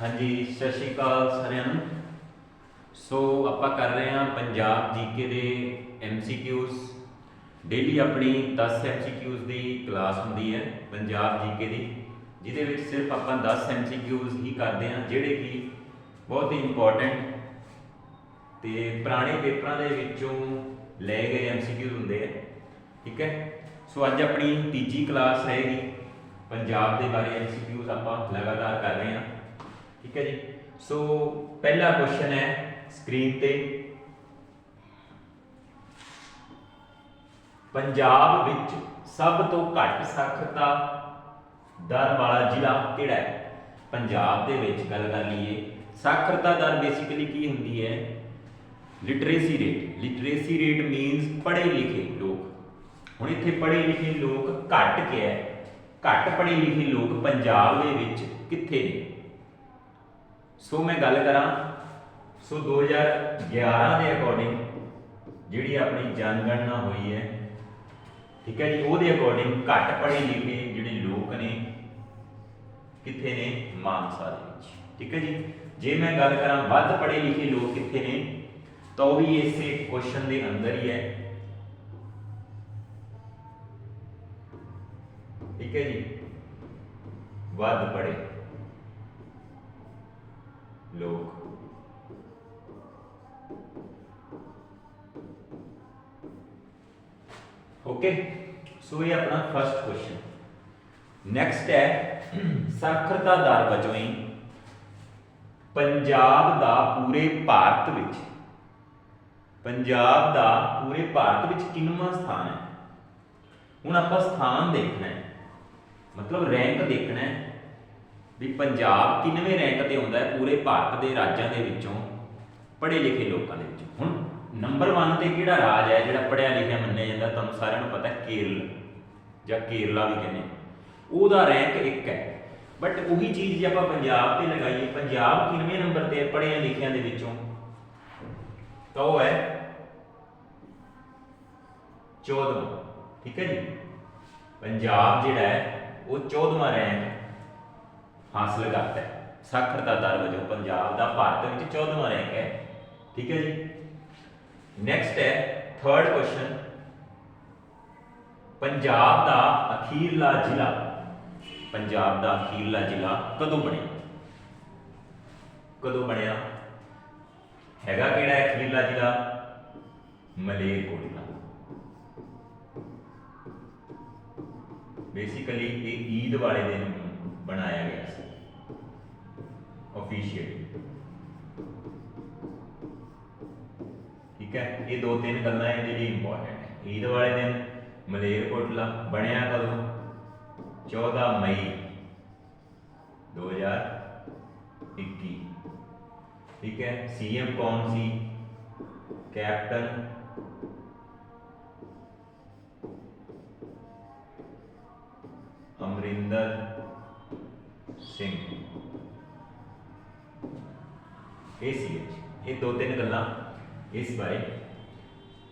ਹਾਂਜੀ, ਸਤਿ ਸ਼੍ਰੀ ਅਕਾਲ ਸਾਰਿਆਂ ਨੂੰ। ਸੋ ਆਪਾਂ ਕਰ ਰਹੇ ਹਾਂ ਪੰਜਾਬ ਜੀਕੇ ਦੇ ਐਮਸੀਕਿਊਜ਼ ਡੇਲੀ ਆਪਣੀ 10 ਐਮਸੀਕਿਊਜ਼ ਦੀ ਕਲਾਸ ਹੁੰਦੀ ਹੈ ਪੰਜਾਬ ਜੀਕੇ ਦੀ, ਜਿਹਦੇ ਵਿੱਚ ਸਿਰਫ ਆਪਾਂ 10 ਐਮਸੀਕਿਊਜ਼ ਹੀ ਕਰਦੇ ਹਾਂ, ਜਿਹੜੇ ਕਿ ਬਹੁਤ ਹੀ ਇੰਪੋਰਟੈਂਟ ਤੇ ਪੁਰਾਣੇ ਪੇਪਰਾਂ ਦੇ ਵਿੱਚੋਂ ਲਏ ਗਏ ਐਮਸੀਕਿਊਜ਼ ਹੁੰਦੇ ਆ, ਠੀਕ ਹੈ? ਸੋ ਅੱਜ ਆਪਣੀ ਤੀਜੀ ਕਲਾਸ ਰਹੇਗੀ। ਪੰਜਾਬ ਦੇ ਬਾਰੇ ਐਮਸੀਕਿਊਜ਼ ਆਪਾਂ ਲਗਾਤਾਰ ਕਰ ਰਹੇ ਹਾਂ। ਠੀਕ ਹੈ ਜੀ। ਸੋ ਪਹਿਲਾ ਕੁਐਸਚਨ ਹੈ ਸਕਰੀਨ ਤੇ। ਪੰਜਾਬ ਵਿੱਚ ਸਭ ਤੋਂ ਘੱਟ ਸਾਖਰਤਾ ਦਰ ਵਾਲਾ ਜ਼ਿਲ੍ਹਾ ਕਿਹੜਾ ਹੈ? ਪੰਜਾਬ ਦੇ ਵਿੱਚ ਗੱਲ ਕਰ ਲਈਏ। ਸਾਖਰਤਾ ਦਰ ਬੇਸਿਕਲੀ ਕੀ ਹੁੰਦੀ ਹੈ? Literacy rate literacy rate means ਪੜ੍ਹੇ ਲਿਖੇ ਲੋਕ। ਹੁਣ ਇੱਥੇ ਪੜ੍ਹੇ ਲਿਖੇ ਲੋਕ ਘੱਟ ਕਿਹਾ ਹੈ? ਘੱਟ ਪੜ੍ਹੇ ਲਿਖੇ ਲੋਕ ਪੰਜਾਬ ਦੇ ਵਿੱਚ ਕਿੱਥੇ ਨੇ? ਸੋ ਮੈਂ ਗੱਲ ਕਰਾਂ, ਸੋ 2011 ਦੇ ਅਕੋਰਡਿੰਗ ਜਿਹੜੀ ਆਪਣੀ ਜਨਗਣਨਾ ਹੋਈ ਹੈ, ਠੀਕ ਹੈ ਜੀ, ਉਹਦੇ ਅਕੋਰਡਿੰਗ ਘੱਟ ਪੜ੍ਹੇ ਲਿਖੇ ਜਿਹੜੇ ਲੋਕ ਨੇ, ਕਿੱਥੇ ਨੇ? ਮਾਨਸਾ ਦੇ ਵਿੱਚ, ਠੀਕ ਹੈ ਜੀ। ਜੇ ਮੈਂ ਗੱਲ ਕਰਾਂ ਵੱਧ ਪੜ੍ਹੇ ਲਿਖੇ ਲੋਕ ਕਿੱਥੇ ਨੇ, ਤਾਂ ਉਹ ਵੀ ਇਸੇ ਕੁਐਸਚਨ ਦੇ ਅੰਦਰ ਹੀ ਹੈ। ਠੀਕ ਹੈ ਜੀ। ਵੱਧ ਪੜ੍ਹੇ। ਲੋਕ। ਓਕੇ ਸੋ ਇਹ ਆਪਣਾ ਫਰਸਟ ਕੁਐਸਚਨ ਨੈਕਸਟ ਹੈ ਸਾਖਰਤਾ ਦਰ ਵਜੋਂ ਹੀ ਪੰਜਾਬ ਦਾ ਪੂਰੇ ਭਾਰਤ ਵਿੱਚ, ਪੰਜਾਬ ਦਾ ਪੂਰੇ ਭਾਰਤ ਵਿੱਚ ਕਿੰਨਵਾਂ ਸਥਾਨ ਹੈ? ਹੁਣ ਆਪਾਂ ਸਥਾਨ ਦੇਖਣਾ ਹੈ, ਮਤਲਬ ਰੈਂਕ ਦੇਖਣਾ ਹੈ ਵੀ ਪੰਜਾਬ ਕਿੰਨਵੇਂ ਰੈਂਕ ਤੇ ਆਉਂਦਾ ਹੈ ਪੂਰੇ ਭਾਰਤ ਦੇ ਰਾਜਾਂ ਦੇ ਵਿੱਚੋਂ, ਪੜ੍ਹੇ ਲਿਖੇ ਲੋਕਾਂ ਦੇ ਵਿੱਚੋਂ। ਹੁਣ ਨੰਬਰ 1 ਤੇ ਕਿਹੜਾ ਰਾਜ ਹੈ ਜਿਹੜਾ ਪੜ੍ਹਿਆ ਲਿਖਿਆ ਮੰਨਿਆ ਜਾਂਦਾ? ਤੁਹਾਨੂੰ ਸਾਰਿਆਂ ਨੂੰ ਪਤਾ ਹੈ ਕੇਰਲ, ਜਾਂ ਕੇਰਲਾ ਵੀ ਕਹਿੰਦੇ ਉਹਦਾ ਰੈਂਕ 1 ਹੈ। ਬਟ ਉਹੀ ਚੀਜ਼ ਜੇ ਆਪਾਂ ਪੰਜਾਬ ਤੇ ਲਗਾਈਏ, ਪੰਜਾਬ ਕਿੰਨਵੇਂ ਨੰਬਰ ਤੇ ਹੈ ਪੜ੍ਹਿਆ ਲਿਖਿਆਂ ਦੇ ਵਿੱਚੋਂ? ਤਾਂ ਉਹ ਹੈ 14ਵਾਂ ਠੀਕ ਹੈ ਜੀ? ਪੰਜਾਬ ਜਿਹੜਾ ਹੈ, ਉਹ 14ਵਾਂ ਰੈਂਕ ਹਾਸਲ ਕਰਦਾ ਹੈ। ਸਾਖਰਤਾ ਦਰ ਵਜੋਂ ਪੰਜਾਬ ਦਾ ਭਾਰਤ ਵਿੱਚ 14ਵਾਂ ਰੈਂਕ ਹੈ। ਠੀਕ ਹੈ ਜੀ? ਨੈਕਸਟ ਹੈ ਥਰਡ ਕੁਐਸਚਨ ਪੰਜਾਬ ਦਾ ਅਖੀਰਲਾ ਜ਼ਿਲ੍ਹਾ। ਪੰਜਾਬ ਦਾ ਅਖੀਰਲਾ ਜ਼ਿਲ੍ਹਾ ਕਦੋਂ ਬਣਿਆ? ਕਦੋਂ ਬਣਿਆ? ਹੈਗਾ ਕਿਹੜਾ ਅਖੀਰਲਾ ਜ਼ਿਲ੍ਹਾ? ਮਲੇਰਕੋਟਲਾ। ਬੇਸਿਕਲੀ ਇਹ ਈਦ ਵਾਲੇ ਦਿਨ ਬਣਾਇਆ ਗਿਆ ਸੀ। ਅਫੀਸ਼ੀਅਲੀ ਠੀਕ ਹੈ ਇਹ ਦੋ ਤਿੰਨ ਗੱਲਾਂ ਹੈ ਜਿਹੜੀ ਇੰਪੋਰਟੈਂਟ ਹੈ ਈਦ ਵਾਲੇ ਦਿਨ ਮਲੇਰਕੋਟਲਾ ਬਣਿਆ ਕਦੋਂ 14 ਮਈ 2021 ਠੀਕ ਹੈ ਸੀਐਮ ਕੌਣ ਸੀ ਕੈਪਟਨ ਅਮਰਿੰਦਰ ਸਿੰਘ ਇਹ ਸੀ ਇਹ ਦੋ ਤਿੰਨ ਗੱਲਾਂ। ਇਸ ਬਾਰੇ।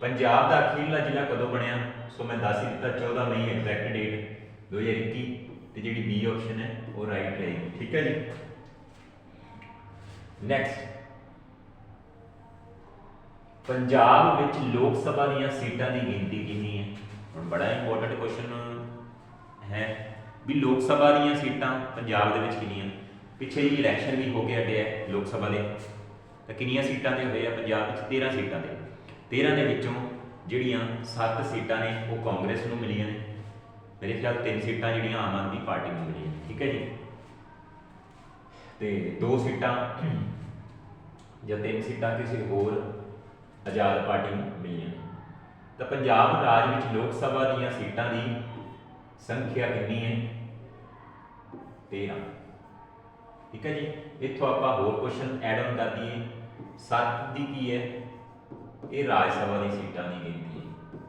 ਪੰਜਾਬ ਦਾ ਅਖੀਰਲਾ ਜ਼ਿਲ੍ਹਾ ਕਦੋਂ ਬਣਿਆ? ਸੋ ਮੈਂ ਦੱਸ ਹੀ ਦਿੱਤਾ 14 ਮਈ ਐਗਜ਼ੈਕਟ ਡੇਟ 2021 ਤੇ ਜਿਹੜੀ ਬੀ ਆਪਸ਼ਨ ਹੈ, ਉਹ ਰਾਈਟ ਰਹੇਗੀ। ਠੀਕ ਹੈ ਜੀ? ਨੈਕਸਟ ਪੰਜਾਬ ਵਿੱਚ ਲੋਕ ਸਭਾ ਦੀਆਂ ਸੀਟਾਂ ਦੀ ਗਿਣਤੀ ਕਿੰਨੀ ਹੈ? ਹੁਣ ਬੜਾ ਇੰਪੋਰਟੈਂਟ ਕੁਐਸਚਨ ਹੈ। ਵੀ ਲੋਕ ਸਭਾ ਦੀਆਂ ਸੀਟਾਂ ਪੰਜਾਬ ਦੇ ਵਿੱਚ ਕਿੰਨੀਆਂ? ਪਿੱਛੇ ਜੀ ਇਲੈਕਸ਼ਨ ਵੀ ਹੋ ਕੇ ਹਟਿਆ ਹੈ ਲੋਕ ਸਭਾ ਦੇ। ਤਾਂ ਕਿੰਨੀਆਂ ਸੀਟਾਂ ਤੇ ਹੋਏ ਆ? ਪੰਜਾਬ ਵਿੱਚ 13 ਸੀਟਾਂ ਤੇ। 13 ਦੇ ਵਿੱਚੋਂ ਜਿਹੜੀਆਂ 7 ਸੀਟਾਂ ਨੇ, ਉਹ ਕਾਂਗਰਸ ਨੂੰ ਮਿਲੀਆਂ ਨੇ। ਮੇਰੇ ਖਿਆਲ ਤਿੰਨ ਸੀਟਾਂ ਜਿਹੜੀਆਂ ਆਮ ਆਦਮੀ ਪਾਰਟੀ ਨੂੰ ਮਿਲੀਆਂ ਠੀਕ ਹੈ ਜੀ? ਤੇ ਦੋ ਸੀਟਾਂ ਜਾਂ ਤਿੰਨ ਸੀਟਾਂ ਕਿਸੇ ਹੋਰ ਆਜ਼ਾਦ ਪਾਰਟੀ ਨੂੰ ਮਿਲੀਆਂ ਨੇ। ਤਾਂ ਪੰਜਾਬ ਰਾਜ ਵਿੱਚ ਲੋਕ ਸਭਾ ਦੀਆਂ ਸੀਟਾਂ ਦੀ ਸੰਖਿਆ ਕਿੰਨੀ ਹੈ? 13 ਠੀਕ ਹੈ ਜੀ? ਇੱਥੋਂ ਆਪਾਂ ਹੋਰ ਕੁਐਸਚਨ ਐਡ ਆਨ ਕਰ ਦਈਏ। ਸੱਤ ਦੀ ਕੀ ਹੈ? ਇਹ ਰਾਜ ਸਭਾ ਦੀ ਸੀਟਾਂ ਦੀ ਗਿਣਤੀ ਹੈ।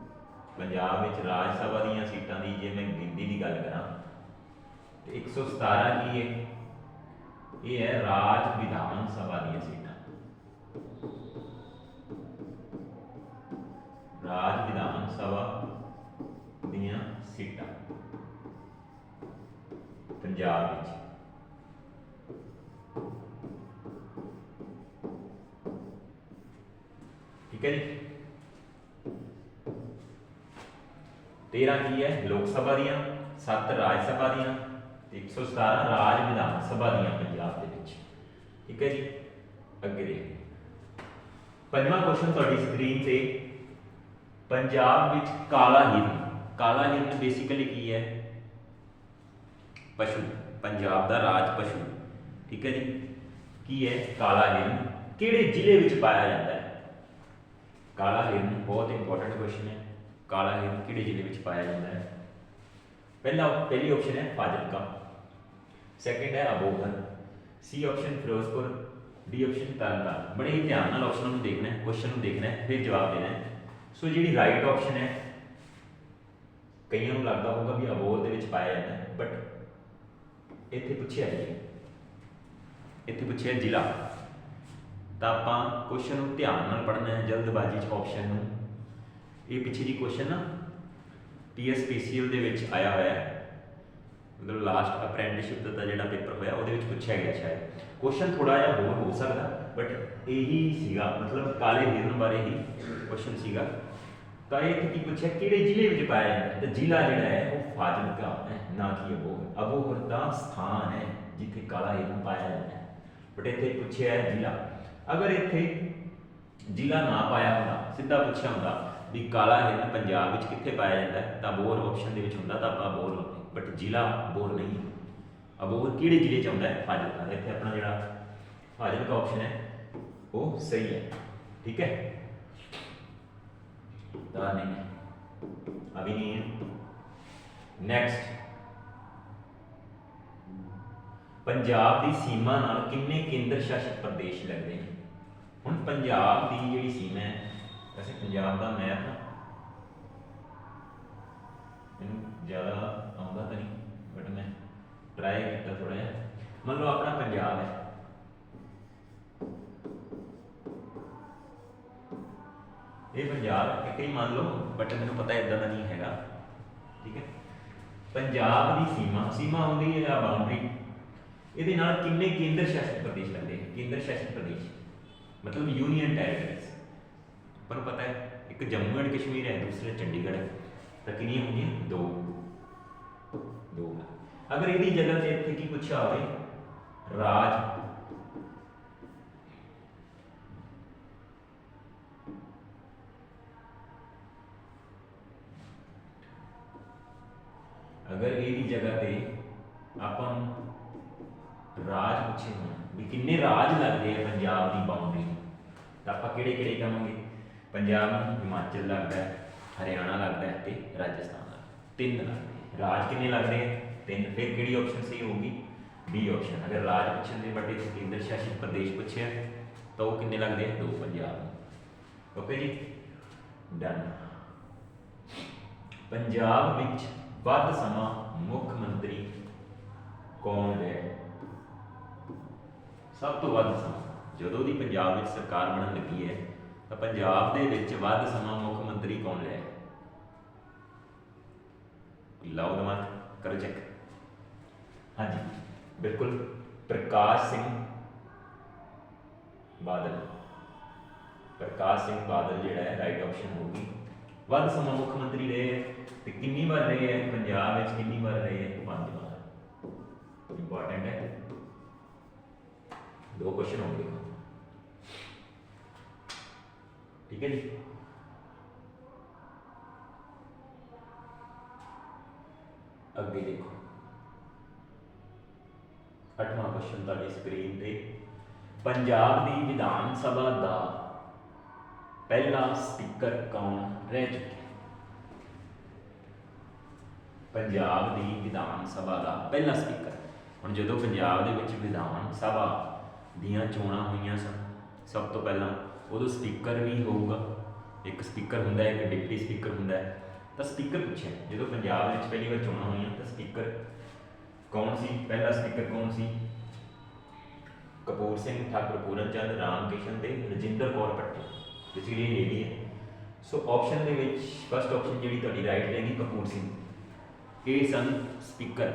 ਪੰਜਾਬ ਵਿੱਚ ਰਾਜ ਸਭਾ ਦੀਆਂ ਸੀਟਾਂ ਦੀ ਜੇ ਮੈਂ ਗਿਣਤੀ ਦੀ ਗੱਲ ਕਰਾਂ, ਤੇ 117 ਕੀ ਹੈ? ਇਹ ਹੈ ਰਾਜ ਵਿਧਾਨ ਸਭਾ ਦੀਆਂ ਸੀਟਾਂ। ਰਾਜ ਵਿਧਾਨ ਸਭਾ ਦੀਆਂ ਸੀਟਾਂ। ਪੰਜਾਬ ਵਿੱਚ। ਹੈ ਜੀ। 13 ਕੀ ਹੈ? ਲੋਕ ਸਭਾ ਦੀਆਂ 7 ਰਾਜ ਸਭਾ ਦੀਆਂ ਤੇ 117 ਰਾਜ ਵਿਧਾਨ ਸਭਾ ਦੀਆਂ ਪੰਜਾਬ ਦੇ ਵਿੱਚ। ਠੀਕ ਹੈ ਜੀ। ਅੱਗੇ ਦੇਖੋ। ਪੰਜਵਾਂ ਕੁਐਸਚਨ ਤੁਹਾਡੀ ਸਕਰੀਨ ਤੇ। ਪੰਜਾਬ ਵਿੱਚ ਕਾਲਾ ਹਿਰਨ। ਕਾਲਾ ਹਿਰਨ ਬੇਸਿਕਲੀ ਕੀ ਹੈ? ਪਸ਼ੂ। ਪੰਜਾਬ ਦਾ ਰਾਜ ਪਸ਼ੂ। ਠੀਕ ਹੈ ਜੀ। ਕੀ ਹੈ? ਕਾਲਾ ਹਿਰਨ। ਕਿਹੜੇ ਜ਼ਿਲ੍ਹੇ ਵਿੱਚ ਪਾਇਆ ਜਾਂਦਾ ਹੈ? ਕਾਲਾ ਹਿਰਨ ਬਹੁਤ ਇੰਪੋਰਟੈਂਟ ਕੁਐਸਚਨ ਹੈ। ਕਾਲਾ ਹਿਰਨ ਕਿਹੜੇ ਜ਼ਿਲ੍ਹੇ ਵਿੱਚ ਪਾਇਆ ਜਾਂਦਾ ਹੈ? ਪਹਿਲਾ ਪਹਿਲੀ ਆਪਸ਼ਨ ਹੈ ਫਾਜ਼ਿਲਕਾ। ਸੈਕੰਡ ਹੈ Abohar. C option Firozpur D option Tarn Taran. ਬੜੇ ਹੀ ਧਿਆਨ ਨਾਲ ਆਪਸ਼ਨ ਨੂੰ ਦੇਖਣਾ ਹੈ ਕੁਐਸਚਨ ਨੂੰ ਦੇਖਣਾ ਹੈ, ਫਿਰ ਜਵਾਬ ਦੇਣਾ ਹੈ। ਸੋ ਜਿਹੜੀ ਰਾਈਟ ਆਪਸ਼ਨ ਹੈ, ਕਈਆਂ ਨੂੰ ਲੱਗਦਾ ਹੋਊਗਾ ਵੀ ਅਬੋਹਰ ਦੇ ਵਿੱਚ ਪਾਇਆ ਜਾਂਦਾ ਹੈ ਬਟ ਇੱਥੇ ਪੁੱਛਿਆ ਜੀ। ਇੱਥੇ ਪੁੱਛਿਆ ਜ਼ਿਲ੍ਹਾ। ਤਾਂ ਆਪਾਂ ਕੁਐਸਚਨ ਨੂੰ ਧਿਆਨ ਨਾਲ ਪੜ੍ਹਨਾ ਹੈ, ਜਲਦਬਾਜ਼ੀ 'ਚ ਆਪਸ਼ਨ ਨੂੰ। ਇਹ ਪਿੱਛੇ ਜੀ ਕੁਐਸਚਨ ਨਾ ਪੀਐਸਪੀਸੀਐਲ ਦੇ ਵਿੱਚ ਆਇਆ ਹੋਇਆ ਹੈ। ਮਤਲਬ ਲਾਸਟ ਅਪ੍ਰੈਂਟਿਸਸ਼ਿਪ ਦਾ ਜਿਹੜਾ ਪੇਪਰ ਹੋਇਆ, ਉਹਦੇ ਵਿੱਚ ਪੁੱਛਿਆ ਗਿਆ ਸ਼ਾਇਦ। ਕੁਐਸਚਨ ਥੋੜਾ ਜਿਹਾ ਹੋਰ ਹੋ ਸਕਦਾ ਬਟ ਇਹੀ ਸੀਗਾ, ਮਤਲਬ ਕਾਲੇ ਹਿਰਨ ਬਾਰੇ ਹੀ ਕੁਐਸਚਨ ਸੀਗਾ। ਤਾਂ ਇਹ ਇੱਥੇ ਕੀ ਪੁੱਛਿਆ ਕਿਹੜੇ ਜ਼ਿਲ੍ਹੇ ਵਿੱਚ ਪਾਇਆ ਜਾਂਦਾ ਤਾਂ ਜ਼ਿਲ੍ਹਾ ਜਿਹੜਾ ਹੈ, ਉਹ ਫਾਜ਼ਿਲਕਾ ਹੈ, ਨਾ ਕਿ ਅਬੋਹਰ। ਅਬੋਹਰ ਦਾ ਸਥਾਨ ਹੈ, ਜਿੱਥੇ ਕਾਲਾ ਹਿਰਨ ਪਾਇਆ ਜਾਂਦਾ ਬਟ ਇੱਥੇ ਪੁੱਛਿਆ ਹੈ ਜ਼ਿਲ੍ਹਾ। ਅਗਰ ਇੱਥੇ ਜ਼ਿਲ੍ਹਾ ਨਾ ਪਾਇਆ ਹੁੰਦਾ, ਸਿੱਧਾ ਪੁੱਛਿਆ ਹੁੰਦਾ ਵੀ ਕਾਲਾ ਹਿਰਨ ਪੰਜਾਬ ਵਿੱਚ ਕਿੱਥੇ ਪਾਇਆ ਜਾਂਦਾ ਹੈ, ਤਾਂ ਅਬੋਹਰ ਆਪਸ਼ਨ ਦੇ ਵਿੱਚ ਹੁੰਦਾ ਤਾਂ ਆਪਾਂ ਬੋਰ ਲਾਉਂਦੇ ਬਟ ਜ਼ਿਲ੍ਹਾ ਬੋਰ ਨਹੀਂ ਅਬੋਹਰ ਕਿਹੜੇ ਜ਼ਿਲ੍ਹੇ ਚ ਆਉਂਦਾ ਹੈ? ਫਾਜ਼ਿਲਕਾ। ਇੱਥੇ ਆਪਣਾ ਜਿਹੜਾ ਫਾਜ਼ਿਲਕਾ ਆਪਸ਼ਨ ਹੈ, ਉਹ ਸਹੀ ਹੈ। ਠੀਕ ਹੈ? ਤਾਂ ਨਹੀਂ। ਅਭੀ ਨਹੀਂ ਹੈ। ਨੈਕਸਟ ਪੰਜਾਬ ਦੀ ਸੀਮਾ ਨਾਲ ਕਿੰਨੇ ਕੇਂਦਰ ਸ਼ਾਸਿਤ ਪ੍ਰਦੇਸ਼ ਲੱਗਦੇ ਨੇ ਹੁਣ ਪੰਜਾਬ ਦੀ ਜਿਹੜੀ ਸੀਮਾ ਹੈ, ਵੈਸੇ ਪੰਜਾਬ ਦਾ ਮੈਪ ਨਾ ਮੈਨੂੰ ਜ਼ਿਆਦਾ ਆਉਂਦਾ ਤਾਂ ਨਹੀਂ ਬਟ ਮੈਂ ਟਰਾਈ ਕੀਤਾ ਥੋੜਾ ਜਿਹਾ। ਮੰਨ ਲਓ ਆਪਣਾ ਪੰਜਾਬ ਹੈ। ਇਹ ਪੰਜਾਬ ਕਿਤੇ ਮੰਨ ਲਓ ਬਟ ਮੈਨੂੰ ਪਤਾ ਇਦਾਂ ਦਾ ਨਹੀਂ ਹੈਗਾ, ਠੀਕ ਹੈ? ਪੰਜਾਬ ਦੀ ਸੀਮਾ ਸੀਮਾ ਹੁੰਦੀ ਹੈ ਜਾਂ ਬਾਉਂਡਰੀ ਇਹਦੇ ਨਾਲ ਕਿੰਨੇ ਕੇਂਦਰ ਸ਼ਾਸਿਤ ਪ੍ਰਦੇਸ਼ ਲੱਗਦੇ ਹਨ ਕੇਂਦਰ ਸ਼ਾਸਿਤ ਪ੍ਰਦੇਸ਼। ਮਤਲਬ ਯੂਨੀਅਨ ਟੈਰੀਟਰੀਜ਼ ਪਰ ਪਤਾ ਹੈ ਇੱਕ ਜੰਮੂ ਐਂਡ ਕਸ਼ਮੀਰ ਹੈ ਦੂਸਰਾ ਚੰਡੀਗੜ੍ਹ ਹੈ ਤਾਂ ਕਿੰਨੀਆਂ ਹੁੰਦੀਆਂ ਦੋ ਦੋ ਅਗਰ ਇਹਦੀ ਜਗ੍ਹਾ ਤੇ ਇੱਥੇ ਕੀ ਪੁੱਛਿਆ ਹੋਵੇ ਰਾਜ ਅਗਰ ਇਹਦੀ ਜਗ੍ਹਾ ਤੇ ਆਪਾਂ ਨੂੰ ਰਾਜ ਪੁੱਛੇ ਹੋਣ ਵੀ ਕਿੰਨੇ ਰਾਜ ਲੱਗਦੇ ਆ ਪੰਜਾਬ ਦੀ ਬਾਉਂਡਰੀ ਨੂੰ। ਤਾਂ ਆਪਾਂ ਕਿਹੜੇ ਕਿਹੜੇ ਕਹਾਂਗੇ ਪੰਜਾਬ ਨੂੰ ਹਿਮਾਚਲ ਲੱਗਦਾ ਹੈ, ਹਰਿਆਣਾ ਲੱਗਦਾ ਹੈ ਤੇ ਰਾਜਸਥਾਨ ਲੱਗਦਾ ਤਿੰਨ ਲੱਗਦੇ ਰਾਜ ਕਿੰਨੇ ਲੱਗਦੇ ਆ? ਤਿੰਨ। ਫਿਰ ਕਿਹੜੀ ਆਪਸ਼ਨ ਸਹੀ ਹੋਊਗੀ? ਬੀ ਆਪਸ਼ਨ ਅਗਰ ਰਾਜ ਪੁੱਛਣ ਦੇ ਬਟੇ ਕੇਂਦਰ ਸ਼ਾਸਿਤ ਪ੍ਰਦੇਸ਼ ਪੁੱਛਿਆ, ਤਾਂ ਉਹ ਕਿੰਨੇ ਲੱਗਦੇ ਆ? ਦੋ, ਪੰਜਾਬ ਨੂੰ। ਓਕੇ ਜੀ? ਡਨ ਪੰਜਾਬ ਵਿੱਚ ਵੱਧ ਸਮਾਂ ਮੁੱਖ ਮੰਤਰੀ ਕੌਣ ਹੈ? ਸਭ ਤੋਂ ਵੱਧ ਸਮਾਂ। ਜਦੋਂ ਦੀ ਪੰਜਾਬ ਵਿੱਚ ਸਰਕਾਰ ਬਣਨ ਲੱਗੀ ਹੈ, ਤਾਂ ਪੰਜਾਬ ਦੇ ਵਿੱਚ ਵੱਧ ਸਮਾਂ ਮੁੱਖ ਮੰਤਰੀ ਕੌਣ ਰਿਹਾ ਲਾਓ ਦਿਮਾਗ ਕਰੋ ਚੈੱਕ ਹਾਂਜੀ, ਬਿਲਕੁਲ। ਪ੍ਰਕਾਸ਼ ਸਿੰਘ ਬਾਦਲ। ਪ੍ਰਕਾਸ਼ ਸਿੰਘ ਬਾਦਲ ਜਿਹੜਾ ਹੈ ਰਾਈਟ ਆਪਸ਼ਨ ਹੋਊਗੀ। ਵੱਧ ਸਮਾਂ ਮੁੱਖ ਮੰਤਰੀ ਰਹੇ ਹੈ, ਤੇ ਕਿੰਨੀ ਵਾਰ ਰਹੇ ਹੈ, ਪੰਜਾਬ ਵਿੱਚ ਕਿੰਨੀ ਵਾਰ ਰਹੇ ਹੈ? ਪੰਜ ਵਾਰ। ਇੰਪੋਰਟੈਂਟ ਹੈ। ਦੋ ਕੁਐਸਚਨ ਹੋਣਗੇ ਠੀਕ ਹੈ ਜੀ ਅੱਗੇ ਦੇਖੋ ਅੱਠਵਾਂ ਕੁਐਸਚਨ ਤੁਹਾਡੀ ਸਕਰੀਨ ਤੇ ਪੰਜਾਬ ਦੀ ਵਿਧਾਨ ਸਭਾ ਦਾ ਪਹਿਲਾ ਸਪੀਕਰ ਕੌਣ ਰਹਿ ਚੁੱਕਿਆ ਪੰਜਾਬ ਦੀ ਵਿਧਾਨ ਸਭਾ ਦਾ ਪਹਿਲਾ ਸਪੀਕਰ ਹੁਣ ਜਦੋਂ ਪੰਜਾਬ ਦੇ ਵਿੱਚ ਵਿਧਾਨ ਸਭਾ ਦੀਆਂ ਚੋਣਾਂ ਹੋਈਆਂ ਸਨ। ਸਭ ਤੋਂ ਪਹਿਲਾਂ ਉਦੋਂ ਸਪੀਕਰ ਵੀ ਹੋਊਗਾ। ਇੱਕ ਸਪੀਕਰ ਹੁੰਦਾ ਹੈ, ਇੱਕ ਡਿਪਟੀ ਸਪੀਕਰ ਹੁੰਦਾ ਹੈ। ਤਾਂ ਸਪੀਕਰ ਪੁੱਛਿਆ, ਜਦੋਂ ਪੰਜਾਬ ਵਿੱਚ ਪਹਿਲੀ ਵਾਰ ਚੋਣਾਂ ਹੋਈਆਂ, ਤਾਂ ਸਪੀਕਰ ਕੌਣ ਸੀ? ਪਹਿਲਾ ਸਪੀਕਰ ਕੌਣ ਸੀ? ਕਪੂਰ ਸਿੰਘ, ਠਾਕੁਰ ਪੂਰਨ ਚੰਦ, ਰਾਮ ਕਿਸ਼ਨ ਤੇ ਰਜਿੰਦਰ ਕੌਰ ਪੱਟੀ ਬੇਸਿਕਲੀ ਇਹ ਲੇਡੀ ਹੈ। ਸੋ ਆਪਸ਼ਨ ਦੇ ਵਿੱਚ ਫਸਟ ਆਪਸ਼ਨ ਜਿਹੜੀ ਤੁਹਾਡੀ ਰਾਈਟ ਰਹੇਗੀ, ਕਪੂਰ ਸਿੰਘ। ਇਹ ਸਨ ਸਪੀਕਰ।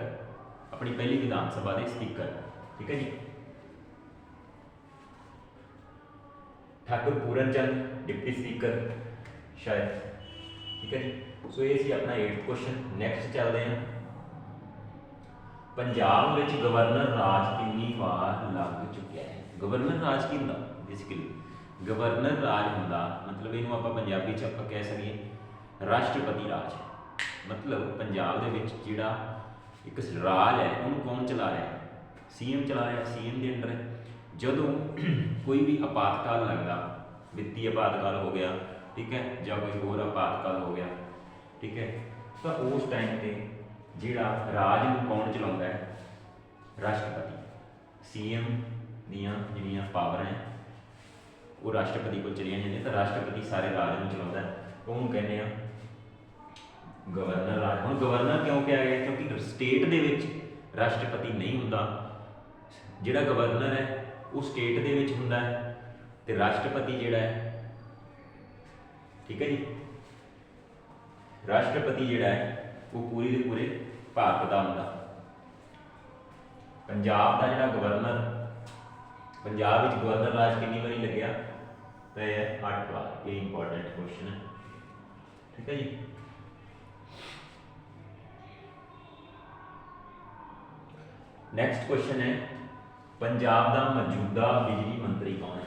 ਆਪਣੀ ਪਹਿਲੀ ਵਿਧਾਨ ਸਭਾ ਦੇ ਸਪੀਕਰ। ਠੀਕ ਹੈ ਜੀ? ਠਾਕੁਰ ਪੂਰਨ ਚੰਦ ਡਿਪਟੀ ਸਪੀਕਰ ਸ਼ਾਇਦ ਠੀਕ ਹੈ ਜੀ ਸੋ ਇਹ ਸੀ ਆਪਣਾ 8th ਕੁਐਸਚਨ ਨੈਕਸਟ ਚੱਲਦੇ ਹਾਂ ਪੰਜਾਬ ਵਿੱਚ ਗਵਰਨਰ ਰਾਜ ਕਿੰਨੀ ਵਾਰ ਲੱਗ ਚੁੱਕਿਆ ਹੈ ਗਵਰਨਰ ਰਾਜ ਕੀ ਹੁੰਦਾ ਬੇਸਿਕਲੀ ਗਵਰਨਰ ਰਾਜ ਹੁੰਦਾ ਮਤਲਬ ਇਹਨੂੰ ਆਪਾਂ ਪੰਜਾਬੀ ਚ ਆਪਾਂ ਕਹਿ ਸਕੀਏ ਰਾਸ਼ਟਰਪਤੀ ਰਾਜ ਮਤਲਬ ਪੰਜਾਬ ਦੇ ਵਿੱਚ ਜਿਹੜਾ ਇੱਕ ਰਾਜ ਹੈ ਉਹਨੂੰ ਕੌਣ ਚਲਾ ਰਿਹਾ ਹੈ ਸੀਐਮ ਚਲਾ ਰਿਹਾ ਸੀਐਮ ਦੇ ਅੰਡਰ ਹੈ ਜਦੋਂ ਕੋਈ ਵੀ ਆਪਾਤਕਾਲ ਲੱਗਦਾ, ਵਿੱਤੀ ਆਪਾਤਕਾਲ ਹੋ ਗਿਆ, ਠੀਕ ਹੈ, ਜਾਂ ਕੋਈ ਹੋਰ ਆਪਾਤਕਾਲ ਹੋ ਗਿਆ, ਠੀਕ ਹੈ, ਤਾਂ ਉਸ ਟਾਈਮ ਤੇ ਜਿਹੜਾ ਰਾਜ ਨੂੰ ਕੌਣ ਚਲਾਉਂਦਾ ਹੈ? ਰਾਸ਼ਟਰਪਤੀ। ਸੀਐਮ ਦੀਆਂ ਜਿਹੜੀਆਂ ਪਾਵਰਾਂ ਹੈ, ਉਹ ਰਾਸ਼ਟਰਪਤੀ ਕੋਲ ਚਲੀਆਂ ਜਾਂਦੀਆਂ, ਤਾਂ ਰਾਸ਼ਟਰਪਤੀ ਸਾਰੇ ਰਾਜ ਨੂੰ ਚਲਾਉਂਦਾ ਹੈ। ਉਹਨੂੰ ਕਹਿੰਦੇ ਆ ਗਵਰਨਰ ਰਾਜ। ਹੁਣ ਗਵਰਨਰ ਕਿਉਂ ਕਿਹਾ ਗਿਆ? ਕਿਉਂਕਿ ਸਟੇਟ ਦੇ ਵਿੱਚ ਰਾਸ਼ਟਰਪਤੀ ਨਹੀਂ ਹੁੰਦਾ। ਜਿਹੜਾ ਗਵਰਨਰ ਹੈ ਉਹ ਸਟੇਟ ਦੇ ਵਿੱਚ ਹੁੰਦਾ ਹੈ ਤੇ ਰਾਸ਼ਟਰਪਤੀ ਜਿਹੜਾ ਹੈ, ਠੀਕ ਹੈ ਜੀ? ਰਾਸ਼ਟਰਪਤੀ ਜਿਹੜਾ ਹੈ, ਉਹ ਪੂਰੀ ਦੇ ਪੂਰੇ ਭਾਰਤ ਦਾ ਹੁੰਦਾ। ਪੰਜਾਬ ਦਾ ਜਿਹੜਾ ਗਵਰਨਰ ਪੰਜਾਬ ਵਿੱਚ ਗਵਰਨਰ ਰਾਜ ਕਿੰਨੀ ਵਾਰੀ ਲੱਗਿਆ? ਤਾਂ 8 ਵਾਰ, ਇਹ ਇੰਪੋਰਟੈਂਟ ਕੁਐਸਚਨ ਹੈ। ਠੀਕ ਹੈ ਜੀ? ਨੈਕਸਟ ਕੁਐਸਚਨ ਹੈ ਪੰਜਾਬ ਦਾ ਮੌਜੂਦਾ ਬਿਜਲੀ ਮੰਤਰੀ ਕੌਣ ਹੈ?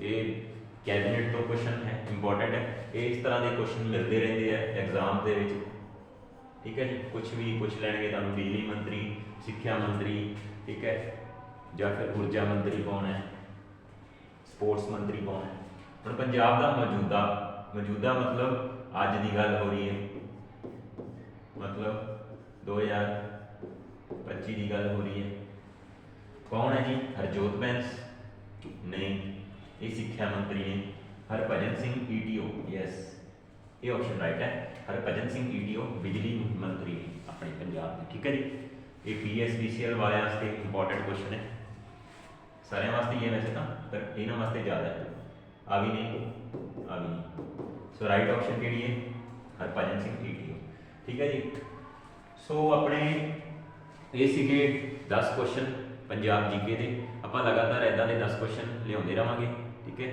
ਇਹ ਕੈਬਨਿਟ ਤੋਂ ਕੁਐਸਚਨ ਹੈ ਇੰਪੋਰਟੈਂਟ ਹੈ। ਇਹ ਇਸ ਤਰ੍ਹਾਂ ਦੇ ਕੁਐਸਚਨ ਮਿਲਦੇ ਰਹਿੰਦੇ ਆ ਐਗਜ਼ਾਮ ਦੇ ਵਿੱਚ। ਠੀਕ ਹੈ ਜੀ? ਕੁਝ ਵੀ ਪੁੱਛ ਲੈਣਗੇ ਤੁਹਾਨੂੰ ਬਿਜਲੀ ਮੰਤਰੀ, ਸਿੱਖਿਆ ਮੰਤਰੀ, ਠੀਕ ਹੈ? ਜਾਂ ਫਿਰ ਊਰਜਾ ਮੰਤਰੀ ਕੌਣ ਹੈ? ਸਪੋਰਟਸ ਮੰਤਰੀ ਕੌਣ ਹੈ? ਹੁਣ ਪੰਜਾਬ ਦਾ ਮੌਜੂਦਾ ਮੌਜੂਦਾ ਮਤਲਬ ਅੱਜ ਦੀ ਗੱਲ ਹੋ ਰਹੀ ਹੈ। ਮਤਲਬ 2025 ਦੀ ਗੱਲ ਹੋ ਰਹੀ ਹੈ। ਕੌਣ ਹੈ ਜੀ? ਹਰਜੋਤ ਬੈਂਸ? ਨਹੀਂ। ਇਹ ਸਿੱਖਿਆ ਮੰਤਰੀ ਨੇ ਹਰਭਜਨ ਸਿੰਘ ਈਟੀਓ ਯੈਸ। ਇਹ ਆਪਸ਼ਨ ਰਾਈਟ ਹੈ। ਹਰਭਜਨ ਸਿੰਘ ਈਟੀਓ ਬਿਜਲੀ ਮੰਤਰੀ ਨੇ ਆਪਣੇ ਪੰਜਾਬ ਦੇ। ਠੀਕ ਹੈ ਜੀ? ਇਹ ਪੀਐਸਪੀਸੀਐਲ ਵਾਲਿਆਂ ਵਾਸਤੇ ਇੰਪੋਰਟੈਂਟ ਕੁਐਸਚਨ ਹੈ। ਸਾਰਿਆਂ ਵਾਸਤੇ ਇਹ ਹੈ ਵੈਸੇ ਤਾਂ, ਪਰ ਇਹਨਾਂ ਵਾਸਤੇ ਜ਼ਿਆਦਾ ਹੈ। ਆ ਵੀ ਨਹੀਂ ਆ ਵੀ ਨਹੀਂ ਸੋ ਰਾਈਟ ਆਪਸ਼ਨ ਕਿਹੜੀ ਹੈ? ਹਰਭਜਨ ਸਿੰਘ ਈਟੀਓ ਠੀਕ ਹੈ ਜੀ? ਸੋ ਆਪਣੇ ਇਹ ਸੀਗੇ 10 ਕੁਐਸਚਨ ਪੰਜਾਬ ਜੀਕੇ ਦੇ। ਆਪਾਂ ਲਗਾਤਾਰ ਇਦਾਂ ਦੇ 10 ਕੁਐਸਚਨ ਲਿਆਉਂਦੇ ਰਵਾਂਗੇ ਠੀਕ ਹੈ?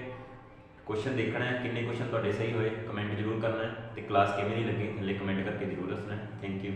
ਕੁਐਸਚਨ ਦੇਖਣਾ ਹੈ, ਕਿੰਨੇ ਕੁਐਸਚਨ ਤੁਹਾਡੇ ਸਹੀ ਹੋਏ ਕਮੈਂਟ ਜ਼ਰੂਰ ਕਰਨਾ ਹੈ ਤੇ ਕਲਾਸ ਕਿਵੇਂ ਦੀ ਲੱਗੀ, ਥੱਲੇ ਕਮੈਂਟ ਕਰਕੇ ਜ਼ਰੂਰ ਦੱਸਣਾ ਥੈਂਕ ਯੂ